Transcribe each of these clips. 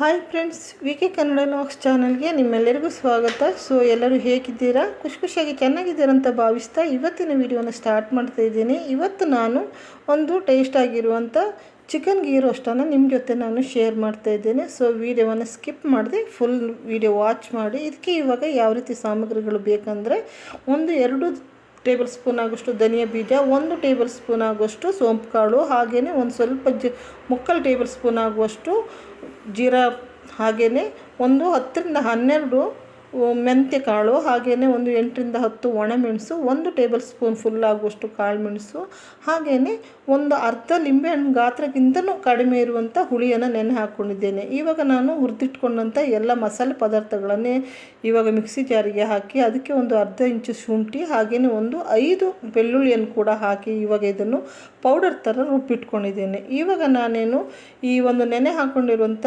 Hi friends V K Kannada LOX ಚಾನಲ್ಗೆ ನಿಮ್ಮೆಲ್ಲರಿಗೂ ಸ್ವಾಗತ. ಸೊ ಎಲ್ಲರೂ ಹೇಗಿದ್ದೀರಾ? ಖುಷಿ ಖುಷಿಯಾಗಿ ಚೆನ್ನಾಗಿದ್ದೀರಂತ ಭಾವಿಸ್ತಾ ಇವತ್ತಿನ ವಿಡಿಯೋನ ಸ್ಟಾರ್ಟ್ ಮಾಡ್ತಾ ಇದ್ದೀನಿ. ಇವತ್ತು ನಾನು ಒಂದು ಟೇಸ್ಟ್ ಆಗಿರುವಂಥ ಚಿಕನ್ ಗೀ ರೋಸ್ಟನ್ನು ನಿಮ್ಮ ಜೊತೆ ನಾನು ಶೇರ್ ಮಾಡ್ತಾ ಇದ್ದೇನೆ. ಸೊ ವಿಡಿಯೋವನ್ನು ಸ್ಕಿಪ್ ಮಾಡಿದೆ ಫುಲ್ ವಿಡಿಯೋ ವಾಚ್ ಮಾಡಿ. ಇದಕ್ಕೆ ಇವಾಗ ಯಾವ ರೀತಿ ಸಾಮಗ್ರಿಗಳು ಬೇಕಂದರೆ ಒಂದು ಎರಡು ಟೇಬಲ್ ಸ್ಪೂನ್ ಆಗೋಷ್ಟು ಧನಿಯ ಬೀಜ, ಒಂದು ಟೇಬಲ್ ಸ್ಪೂನ್ ಆಗುವಷ್ಟು ಸೋಂಪು ಕಾಳು ಹಾಗೆಯೇ ಒಂದು ಸ್ವಲ್ಪ ಜ, ಮುಕ್ಕಾಲು ಟೇಬಲ್ ಸ್ಪೂನ್ ಆಗುವಷ್ಟು ಜೀರಾ ಹಾಗೆಯೇ ಒಂದು ಹತ್ತರಿಂದ ಹನ್ನೆರಡು ಮೆಂತ್ಯ ಕಾಳು ಹಾಗೆಯೇ ಒಂದು ಎಂಟರಿಂದ ಹತ್ತು ಒಣಮೆಣಸು ಒಂದು ಟೇಬಲ್ ಸ್ಪೂನ್ ಫುಲ್ ಆಗುವಷ್ಟು ಕಾಳು ಮೆಣಸು ಹಾಗೆಯೇ ಒಂದು ಅರ್ಧ ಲಿಂಬೆಹಣ್ಣು ಗಾತ್ರಕ್ಕಿಂತಲೂ ಕಡಿಮೆ ಇರುವಂಥ ಹುಳಿಯನ್ನು ನೆನೆ ಹಾಕ್ಕೊಂಡಿದ್ದೇನೆ. ಇವಾಗ ನಾನು ಹುರಿದಿಟ್ಕೊಂಡಂಥ ಎಲ್ಲ ಮಸಾಲೆ ಪದಾರ್ಥಗಳನ್ನೇ ಇವಾಗ ಮಿಕ್ಸಿ ಜಾರಿಗೆ ಹಾಕಿ ಅದಕ್ಕೆ ಒಂದು ಅರ್ಧ ಇಂಚು ಶುಂಠಿ ಹಾಗೆಯೇ ಒಂದು ಐದು ಬೆಳ್ಳುಳ್ಳಿಯನ್ನು ಕೂಡ ಹಾಕಿ ಇವಾಗ ಇದನ್ನು ಪೌಡರ್ ಥರ ರುಬ್ಬಿಟ್ಕೊಂಡಿದ್ದೇನೆ. ಇವಾಗ ನಾನೇನು ಈ ಒಂದು ನೆನೆ ಹಾಕ್ಕೊಂಡಿರುವಂಥ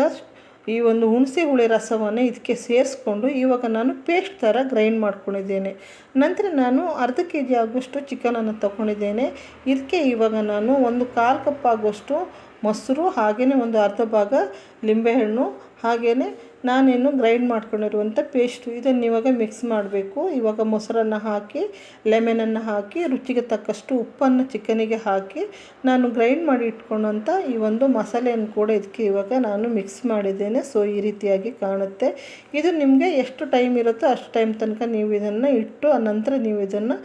ಈ ಒಂದು ಹುಣಸೆ ಹುಳಿ ರಸವನ್ನು ಇದಕ್ಕೆ ಸೇರಿಸ್ಕೊಂಡು ಇವಾಗ ನಾನು ಪೇಸ್ಟ್ ಥರ ಗ್ರೈಂಡ್ ಮಾಡ್ಕೊಂಡಿದ್ದೇನೆ. ನಂತರ ನಾನು ಅರ್ಧ ಕೆ ಜಿ ಆಗುವಷ್ಟು ಚಿಕನನ್ನು ತಗೊಂಡಿದ್ದೇನೆ. ಇದಕ್ಕೆ ಇವಾಗ ನಾನು ಒಂದು ಕಾಲು ಕಪ್ ಆಗುವಷ್ಟು ಮೊಸರು ಹಾಗೆಯೇ ಒಂದು ಅರ್ಧ ಭಾಗ ಲಿಂಬೆಹಣ್ಣು ಹಾಗೆಯೇ ನಾನೇನು ಗ್ರೈಂಡ್ ಮಾಡ್ಕೊಂಡಿರುವಂಥ ಪೇಸ್ಟು ಇದನ್ನು ಇವಾಗ ಮಿಕ್ಸ್ ಮಾಡಬೇಕು. ಇವಾಗ ಮೊಸರನ್ನು ಹಾಕಿ ಲೆಮೆನನ್ನು ಹಾಕಿ, ರುಚಿಗೆ ತಕ್ಕಷ್ಟು ಉಪ್ಪನ್ನು ಚಿಕನಿಗೆ ಹಾಕಿ ನಾನು ಗ್ರೈಂಡ್ ಮಾಡಿ ಇಟ್ಕೊಂಡಂಥ ಈ ಒಂದು ಮಸಾಲೆಯನ್ನು ಕೂಡ ಇದಕ್ಕೆ ಇವಾಗ ನಾನು ಮಿಕ್ಸ್ ಮಾಡಿದ್ದೇನೆ. ಸೊ ಈ ರೀತಿಯಾಗಿ ಕಾಣುತ್ತೆ. ಇದು ನಿಮಗೆ ಎಷ್ಟು ಟೈಮ್ ಇರುತ್ತೋ ಅಷ್ಟು ಟೈಮ್ ತನಕ ನೀವು ಇದನ್ನು ಇಟ್ಟು ಆನಂತರ ನೀವು ಇದನ್ನು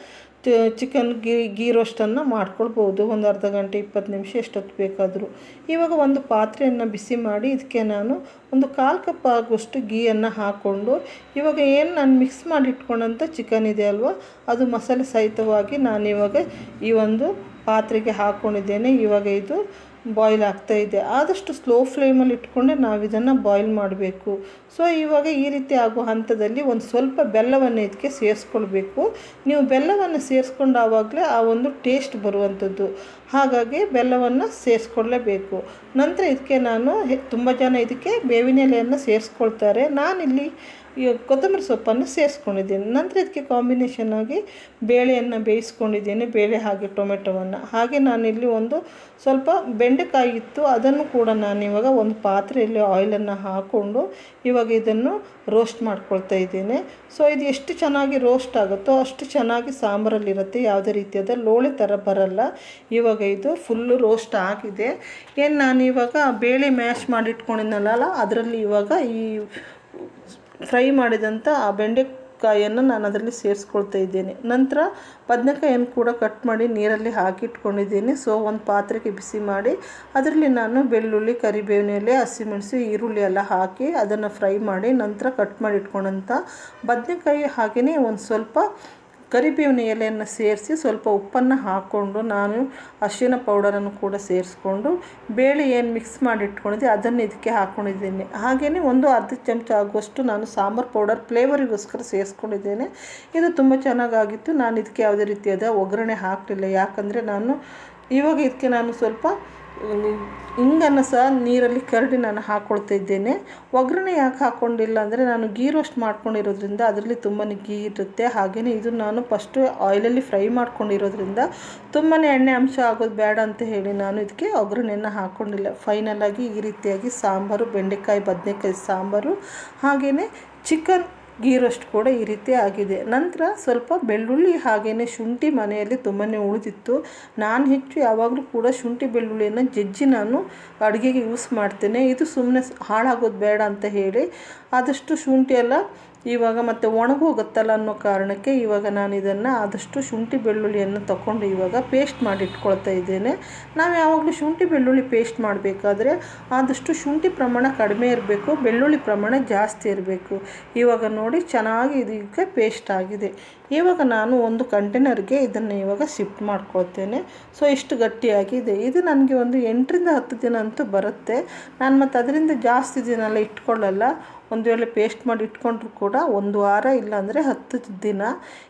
ಚಿಕನ್ ಗೀ ಗೀ ರೋಸ್ಟನ್ನು ಮಾಡ್ಕೊಳ್ಬೋದು. ಒಂದು ಅರ್ಧ ಗಂಟೆ, ಇಪ್ಪತ್ತು ನಿಮಿಷ ಎಷ್ಟೊತ್ತು ಬೇಕಾದರೂ. ಇವಾಗ ಒಂದು ಪಾತ್ರೆಯನ್ನು ಬಿಸಿ ಮಾಡಿ ಇದಕ್ಕೆ ನಾನು ಒಂದು ಕಾಲು ಕಪ್ ಆಗುವಷ್ಟು ಗೀಯನ್ನು ಹಾಕ್ಕೊಂಡು ಇವಾಗ ಏನು ನಾನು ಮಿಕ್ಸ್ ಮಾಡಿ ಇಟ್ಕೊಂಡಂಥ ಚಿಕನ್ ಇದೆ ಅಲ್ವಾ, ಅದು ಮಸಾಲೆ ಸಹಿತವಾಗಿ ನಾನಿವಾಗ ಈ ಒಂದು ಪಾತ್ರೆಗೆ ಹಾಕ್ಕೊಂಡಿದ್ದೇನೆ ಇವಾಗ ಇದು ಬಾಯ್ಲ್ ಆಗ್ತಾ ಇದೆ. ಆದಷ್ಟು ಸ್ಲೋ ಫ್ಲೇಮಲ್ಲಿ ಇಟ್ಕೊಂಡೆ ನಾವು ಇದನ್ನು ಬಾಯ್ಲ್ ಮಾಡಬೇಕು. ಸೊ ಇವಾಗ ಈ ರೀತಿ ಆಗೋ ಹಂತದಲ್ಲಿ ಒಂದು ಸ್ವಲ್ಪ ಬೆಲ್ಲವನ್ನು ಇದಕ್ಕೆ ಸೇರಿಸ್ಕೊಳ್ಬೇಕು. ನೀವು ಬೆಲ್ಲವನ್ನು ಸೇರಿಸ್ಕೊಂಡು ಆವಾಗಲೇ ಆ ಒಂದು ಟೇಸ್ಟ್ ಬರುವಂಥದ್ದು ಹಾಗಾಗಿ ಬೆಲ್ಲವನ್ನು ಸೇರಿಸ್ಕೊಳ್ಳೇಬೇಕು ನಂತರ ಇದಕ್ಕೆ ನಾನು ತುಂಬ ಜನ ಇದಕ್ಕೆ ಬೇವಿನ ಎಲೆಯನ್ನು ಸೇರಿಸ್ಕೊಳ್ತಾರೆ. ನಾನಿಲ್ಲಿ ಈ ಕೊತ್ತಂಬರಿ ಸೊಪ್ಪನ್ನು ಸೇರಿಸ್ಕೊಂಡಿದ್ದೀನಿ. ನಂತರ ಇದಕ್ಕೆ ಕಾಂಬಿನೇಷನ್ ಆಗಿ ಬೇಳೆಯನ್ನು ಬೇಯಿಸ್ಕೊಂಡಿದ್ದೀನಿ. ಬೇಳೆ ಹಾಗೆ ಟೊಮೆಟೊವನ್ನು. ಹಾಗೆ ನಾನಿಲ್ಲಿ ಒಂದು ಸ್ವಲ್ಪ ಬೆಂಡೆಕಾಯಿ ಇತ್ತು. ಅದನ್ನು ಕೂಡ ನಾನು ಇವಾಗ ಒಂದು ಪಾತ್ರೆಯಲ್ಲಿ ಆಯಿಲನ್ನು ಹಾಕ್ಕೊಂಡು ಇವಾಗ ಇದನ್ನು ರೋಸ್ಟ್ ಮಾಡ್ಕೊಳ್ತಾ ಇದ್ದೀನಿ. ಸೊ ಇದು ಎಷ್ಟು ಚೆನ್ನಾಗಿ ರೋಸ್ಟ್ ಆಗುತ್ತೋ ಅಷ್ಟು ಚೆನ್ನಾಗಿ ಸಾಂಬಾರಲ್ಲಿರುತ್ತೆ. ಯಾವುದೇ ರೀತಿಯಾದ ಲೋಳೆ ಥರ ಬರಲ್ಲ. ಇವಾಗ ಇದು ಫುಲ್ಲು ರೋಸ್ಟ್ ಆಗಿದೆ. ಏನು ನಾನು ಇವಾಗ ಬೇಳೆ ಮ್ಯಾಶ್ ಮಾಡಿಟ್ಕೊಂಡಿದ್ನಲ್ಲ, ಅದರಲ್ಲಿ ಇವಾಗ ಈ ಫ್ರೈ ಮಾಡಿದಂಥ ಆ ಬೆಂಡೆಕಾಯನ್ನು ನಾನು ಅದರಲ್ಲಿ ಸೇರಿಸ್ಕೊಳ್ತಾ ಇದ್ದೇನೆ. ನಂತರ ಬದನೆಕಾಯನ್ನು ಕೂಡ ಕಟ್ ಮಾಡಿ ನೀರಲ್ಲಿ ಹಾಕಿಟ್ಕೊಂಡಿದ್ದೀನಿ. ಸೊ ಒಂದು ಪಾತ್ರೆಗೆ ಬಿಸಿ ಮಾಡಿ ಅದರಲ್ಲಿ ನಾನು ಬೆಳ್ಳುಳ್ಳಿ, ಕರಿಬೇವಿನ ಎಲೆ, ಹಸಿಮೆಣಸು, ಈರುಳ್ಳಿ ಎಲ್ಲ ಹಾಕಿ ಅದನ್ನು ಫ್ರೈ ಮಾಡಿ ನಂತರ ಕಟ್ ಮಾಡಿ ಇಟ್ಕೊಂಡಂಥ ಬದನೆಕಾಯಿ ಹಾಗೆಯೇ ಒಂದು ಸ್ವಲ್ಪ ಕರಿಬೇವಿನ ಎಲೆಯನ್ನು ಸೇರಿಸಿ ಸ್ವಲ್ಪ ಉಪ್ಪನ್ನು ಹಾಕ್ಕೊಂಡು ನಾನು ಅರಿಶಿನ ಪೌಡರನ್ನು ಕೂಡ ಸೇರಿಸ್ಕೊಂಡು ಬೇಳೆ ಏನು ಮಿಕ್ಸ್ ಮಾಡಿ ಇಟ್ಕೊಂಡಿದ್ದೆ ಅದನ್ನು ಇದಕ್ಕೆ ಹಾಕ್ಕೊಂಡಿದ್ದೀನಿ. ಹಾಗೆಯೇ ಒಂದು ಅರ್ಧ ಚಮಚ ಆಗುವಷ್ಟು ನಾನು ಸಾಂಬಾರು ಪೌಡರ್ ಫ್ಲೇವರಿಗೋಸ್ಕರ ಸೇರಿಸ್ಕೊಂಡಿದ್ದೇನೆ. ಇದು ತುಂಬ ಚೆನ್ನಾಗಾಗಿತ್ತು. ನಾನು ಇದಕ್ಕೆ ಯಾವುದೇ ರೀತಿಯಾದ ಒಗ್ಗರಣೆ ಹಾಕಲಿಲ್ಲ. ಯಾಕಂದರೆ ನಾನು ಇವಾಗ ಇದಕ್ಕೆ ನಾನು ಸ್ವಲ್ಪ ಹಿಂಗನ್ನು ಸಹ ನೀರಲ್ಲಿ ಕರಡಿ ನಾನು ಹಾಕ್ಕೊಳ್ತಿದ್ದೇನೆ ಒಗ್ಗರಣೆ ಯಾಕೆ ಹಾಕ್ಕೊಂಡಿಲ್ಲ ಅಂದರೆ ನಾನು ಗೀ ರೋಸ್ಟ್ ಮಾಡ್ಕೊಂಡಿರೋದ್ರಿಂದ ಅದರಲ್ಲಿ ತುಂಬಾ ಗೀ ಇರುತ್ತೆ. ಹಾಗೆಯೇ ಇದು ನಾನು ಫಸ್ಟು ಆಯಿಲಲ್ಲಿ ಫ್ರೈ ಮಾಡ್ಕೊಂಡಿರೋದ್ರಿಂದ ತುಂಬಾ ಎಣ್ಣೆ ಅಂಶ ಆಗೋದು ಬೇಡ ಅಂತ ಹೇಳಿ ನಾನು ಇದಕ್ಕೆ ಒಗ್ಗರಣೆಯನ್ನು ಹಾಕ್ಕೊಂಡಿಲ್ಲ ಫೈನಲಾಗಿ ಈ ರೀತಿಯಾಗಿ ಸಾಂಬಾರು, ಬೆಂಡೆಕಾಯಿ, ಬದನೆಕಾಯಿ ಸಾಂಬಾರು ಹಾಗೆಯೇ ಚಿಕನ್ ಗೀ ರೋಸ್ಟ್ ಕೂಡ ಈ ರೀತಿ ಆಗಿದೆ. ನಂತರ ಸ್ವಲ್ಪ ಬೆಳ್ಳುಳ್ಳಿ ಹಾಗೆಯೇ ಶುಂಠಿ ಮನೆಯಲ್ಲಿ ತುಂಬಾ ಉಳಿದಿತ್ತು. ನಾನು ಹೆಚ್ಚು ಯಾವಾಗಲೂ ಕೂಡ ಶುಂಠಿ ಬೆಳ್ಳುಳ್ಳಿಯನ್ನು ಜಜ್ಜಿ ನಾನು ಅಡುಗೆಗೆ ಯೂಸ್ ಮಾಡ್ತೇನೆ. ಇದು ಸುಮ್ಮನೆ ಹಾಳಾಗೋದು ಬೇಡ ಅಂತ ಹೇಳಿ ಆದಷ್ಟು ಶುಂಠಿ ಎಲ್ಲ ಇವಾಗ ಮತ್ತು ಒಣಗೋಗುತ್ತಲ್ಲ ಅನ್ನೋ ಕಾರಣಕ್ಕೆ ಇವಾಗ ನಾನು ಇದನ್ನು ಆದಷ್ಟು ಶುಂಠಿ ಬೆಳ್ಳುಳ್ಳಿಯನ್ನು ತಗೊಂಡು ಇವಾಗ ಪೇಸ್ಟ್ ಮಾಡಿ ಇಟ್ಕೊಳ್ತಾ ಇದ್ದೇನೆ. ನಾವು ಯಾವಾಗಲೂ ಶುಂಠಿ ಬೆಳ್ಳುಳ್ಳಿ ಪೇಸ್ಟ್ ಮಾಡಬೇಕಾದ್ರೆ ಆದಷ್ಟು ಶುಂಠಿ ಪ್ರಮಾಣ ಕಡಿಮೆ ಇರಬೇಕು, ಬೆಳ್ಳುಳ್ಳಿ ಪ್ರಮಾಣ ಜಾಸ್ತಿ ಇರಬೇಕು. ಇವಾಗ ನೋಡಿ ಚೆನ್ನಾಗಿ ಇದಕ್ಕೆ ಪೇಸ್ಟ್ ಆಗಿದೆ. ಇವಾಗ ನಾನು ಒಂದು ಕಂಟೈನರ್ಗೆ ಇದನ್ನು ಇವಾಗ ಶಿಫ್ಟ್ ಮಾಡ್ಕೊಳ್ತೇನೆ. ಸೊ, ಇಷ್ಟು ಗಟ್ಟಿಯಾಗಿದೆ ಇದು. ನನಗೆ ಒಂದು ಎಂಟರಿಂದ ಹತ್ತು ದಿನ ಅಂತೂ ಬರುತ್ತೆ. ನಾನು ಮತ್ತು ಅದರಿಂದ ಜಾಸ್ತಿ ದಿನ ಎಲ್ಲ ಇಟ್ಕೊಳ್ಳಲ್ಲ. ಒಂದು ವೇಳೆ ಪೇಸ್ಟ್ ಮಾಡಿ ಇಟ್ಕೊಂಡ್ರು ಕೂಡ ಒಂದು ವಾರ ಇಲ್ಲಾಂದರೆ ಹತ್ತು ದಿನ.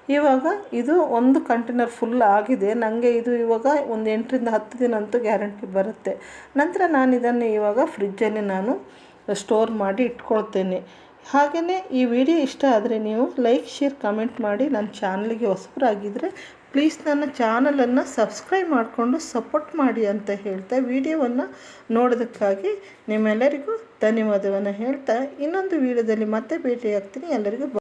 ಇವಾಗ ಇದು ಒಂದು ಕಂಟೈನರ್ ಫುಲ್ ಆಗಿದೆ. ನನಗೆ ಇದು ಇವಾಗ ಒಂದು ಎಂಟರಿಂದ ಹತ್ತು ದಿನ ಅಂತೂ ಗ್ಯಾರಂಟಿ ಬರುತ್ತೆ. ನಂತರ ನಾನು ಇದನ್ನು ಇವಾಗ ಫ್ರಿಜ್ಜಲ್ಲಿ ನಾನು ಸ್ಟೋರ್ ಮಾಡಿ ಇಟ್ಕೊಳ್ತೇನೆ. ಹಾಗೆಯೇ ಈ ವಿಡಿಯೋ ಇಷ್ಟ ಆದರೆ ನೀವು ಲೈಕ್, ಶೇರ್, ಕಮೆಂಟ್ ಮಾಡಿ ನನ್ನ ಚಾನಲ್ಗೆ ಹೊಸಬರಾಗಿದ್ದರೆ ಪ್ಲೀಸ್ ನನ್ನ ಚಾನಲನ್ನು ಸಬ್ಸ್ಕ್ರೈಬ್ ಮಾಡಿಕೊಂಡು ಸಪೋರ್ಟ್ ಮಾಡಿ ಅಂತ ಹೇಳ್ತಾ ವಿಡಿಯೋವನ್ನು ನೋಡೋದಕ್ಕಾಗಿ ನಿಮ್ಮೆಲ್ಲರಿಗೂ ಧನ್ಯವಾದವನ್ನು ಹೇಳ್ತಾ ಇನ್ನೊಂದು ವಿಡಿಯೋದಲ್ಲಿ ಮತ್ತೆ ಭೇಟಿಯಾಗ್ತೀನಿ. ಎಲ್ಲರಿಗೂ